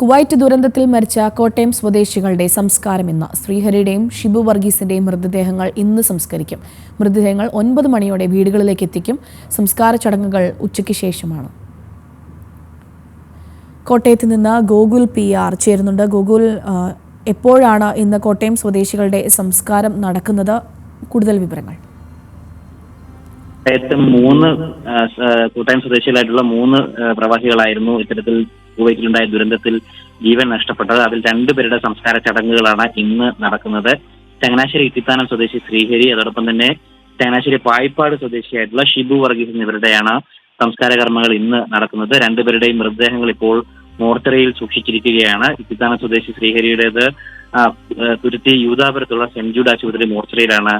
Kuwait ദുരന്തത്തിൽ മരിച്ച കോട്ടയം സ്വദേശികളുടെ സംസ്കാരം ഇന്ന്. ശ്രീഹരിയുടെയും ഷിബു വർഗീസിന്റെയും മൃതദേഹങ്ങൾ ഇന്ന് സംസ്കരിക്കും. മൃതദേഹങ്ങൾ ഒൻപത് മണിയോടെ വീടുകളിലേക്ക് എത്തിക്കും. സംസ്കാര ചടങ്ങുകൾ ഉച്ചയ്ക്ക് ശേഷമാണ്. കോട്ടയത്ത് നിന്ന് ഗോകുൽ പി ആർ ചേരുന്നുണ്ട്. ഗോകുൽ എപ്പോഴാണ് ഇന്ന് കോട്ടയം സ്വദേശികളുടെ സംസ്കാരം നടക്കുന്നത്? കൂടുതൽ വിവരങ്ങൾ. മൂന്ന് കോട്ടയം സ്വദേശികളായിട്ടുള്ള മൂന്ന് പ്രവാസികളായിരുന്നു ഇത്തരത്തിൽ കുവൈറ്റിലുണ്ടായ ദുരന്തത്തിൽ ജീവൻ നഷ്ടപ്പെട്ടത്. അതിൽ രണ്ടുപേരുടെ സംസ്കാര ചടങ്ങുകളാണ് ഇന്ന് നടക്കുന്നത്. ചങ്ങനാശ്ശേരി ഇത്തിത്താനം സ്വദേശി ശ്രീഹരി അതോടൊപ്പം തന്നെ ചങ്ങനാശ്ശേരി പായിപ്പാട് സ്വദേശിയായിട്ടുള്ള ഷിബു വർഗീസ് എന്നിവരുടെയാണ് സംസ്കാര കർമ്മങ്ങൾ ഇന്ന് നടക്കുന്നത്. രണ്ടുപേരുടെയും മൃതദേഹങ്ങൾ ഇപ്പോൾ മോർച്ചറിയിൽ സൂക്ഷിച്ചിരിക്കുകയാണ്. ഇത്തിത്താനം സ്വദേശി ശ്രീഹരിയുടേത് തുരുത്തി യൂതാപുരത്തുള്ള സെന്റ് ജൂഡ് ആശുപത്രി മോർച്ചറിയിലാണ്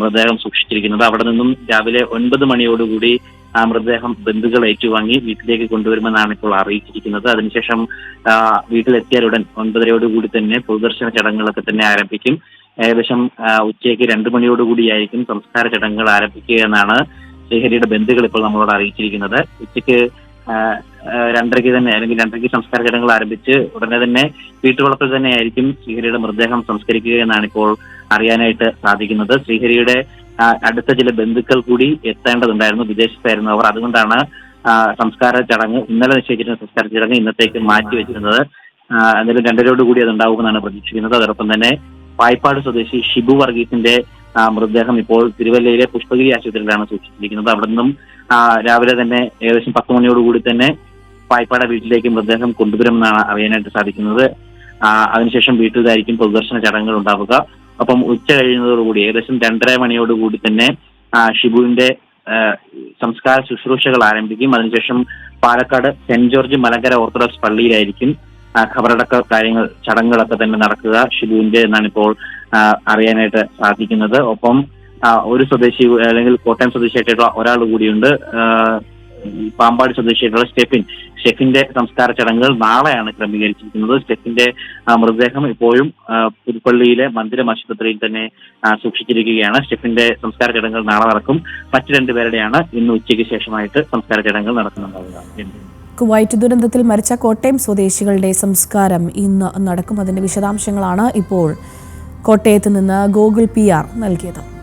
മൃതദേഹം സൂക്ഷിച്ചിരിക്കുന്നത്. അവിടെ നിന്നും രാവിലെ ഒൻപത് മണിയോടുകൂടി ആ മൃതദേഹം ബന്ധുക്കൾ ഏറ്റുവാങ്ങി വീട്ടിലേക്ക് കൊണ്ടുവരുമെന്നാണ് ഇപ്പോൾ അറിയിച്ചിരിക്കുന്നത്. അതിനുശേഷം വീട്ടിലെത്തിയാലുടൻ ഒൻപതരയോടുകൂടി തന്നെ പൊതുദർശന ചടങ്ങുകളൊക്കെ തന്നെ ആരംഭിക്കും. ഏകദേശം ഉച്ചയ്ക്ക് രണ്ടു മണിയോടുകൂടിയായിരിക്കും സംസ്കാര ചടങ്ങുകൾ ആരംഭിക്കുക എന്നാണ് ശ്രീഹരിയുടെ ബന്ധുക്കൾ ഇപ്പോൾ നമ്മളോട് അറിയിച്ചിരിക്കുന്നത്. ഉച്ചയ്ക്ക് രണ്ടരയ്ക്ക് തന്നെ അല്ലെങ്കിൽ രണ്ടരയ്ക്ക് സംസ്കാര ചടങ്ങുകൾ ആരംഭിച്ച് ഉടനെ തന്നെ വീട്ടുവളപ്പിൽ തന്നെ ആയിരിക്കും ശ്രീഹരിയുടെ മൃതദേഹം സംസ്കരിക്കുക എന്നാണ് ഇപ്പോൾ അറിയാനായിട്ട് സാധിക്കുന്നത്. ശ്രീഹരിയുടെ അടുത്ത ചില ബന്ധുക്കൾ കൂടി എത്തേണ്ടതുണ്ടായിരുന്നു വിദേശത്തായിരുന്നു അവർ. അതുകൊണ്ടാണ് സംസ്കാര ചടങ്ങ് ഇന്നലെ നിശ്ചയിച്ചിരുന്ന സംസ്കാര ചടങ്ങ് ഇന്നത്തേക്ക് മാറ്റി വെച്ചിരുന്നത്. എന്തായാലും രണ്ടരോട് കൂടി അത് ഉണ്ടാവുമെന്നാണ് പ്രതീക്ഷിക്കുന്നത്. അതോടൊപ്പം തന്നെ പായ്പാട് സ്വദേശി ഷിബു വർഗീസിന്റെ മൃതദേഹം ഇപ്പോൾ തിരുവല്ലയിലെ പുഷ്പഗിരി ആശുപത്രിയിലാണ് സൂക്ഷിച്ചിരിക്കുന്നത്. അവിടെ നിന്നും രാവിലെ തന്നെ ഏകദേശം പത്ത് മണിയോടുകൂടി തന്നെ പായ്പാട വീട്ടിലേക്ക് മൃതദേഹം കൊണ്ടുവരുമെന്നാണ് അറിയാനായിട്ട് സാധിക്കുന്നത്. അതിനുശേഷം വീട്ടിലായിരിക്കും പൊതുദർശന ചടങ്ങുകൾ ഉണ്ടാവുക. അപ്പം ഉച്ച കഴിയുന്നതോടുകൂടി ഏകദേശം രണ്ടര മണിയോടുകൂടി തന്നെ ഷിബുവിന്റെ സംസ്കാര ശുശ്രൂഷകൾ ആരംഭിക്കും. അതിനുശേഷം Palakkad saint George Malankara orthodox പള്ളിയിലായിരിക്കും. ഖബറടക്ക കാര്യങ്ങൾ ചടങ്ങുകളൊക്കെ തന്നെ നടക്കുക. ഷിബുവിന്റെ എന്നാണ് ഇപ്പോൾ അറിയാനായിട്ട് സാധിക്കുന്നത്. ഒപ്പം ഒരു സ്വദേശി അല്ലെങ്കിൽ കോട്ടയം സ്വദേശിയായിട്ടുള്ള ഒരാൾ കൂടിയുണ്ട്. പാമ്പാടി സ്വദേശിയായിട്ടുള്ള സ്റ്റെഫിൻ. സ്റ്റെഫിന്റെ സംസ്കാര ചടങ്ങുകൾ നാളെയാണ് ക്രമീകരിച്ചിരിക്കുന്നത്. സ്റ്റെഫിന്റെ മൃതദേഹം ഇപ്പോഴും പുതുപ്പള്ളിയിലെ മന്ദിരം ആശുപത്രിയിൽ തന്നെ സൂക്ഷിച്ചിരിക്കുകയാണ്. സ്റ്റെഫിന്റെ സംസ്കാര ചടങ്ങുകൾ നാളെ നടക്കും. മറ്റു രണ്ടുപേരുടെയാണ് ഇന്ന് ഉച്ചയ്ക്ക് ശേഷമായിട്ട് സംസ്കാര ചടങ്ങുകൾ നടക്കുന്നുണ്ടാവുക. കുവൈറ്റ് ദുരന്തത്തിൽ മരിച്ച കോട്ടയം സ്വദേശികളുടെ സംസ്കാരം ഇന്ന് നടക്കും. അതിന്റെ വിശദാംശങ്ങളാണ് ഇപ്പോൾ കോട്ടയത്ത് നിന്ന് ഗോകുൽ പി ആർ നൽകിയത്.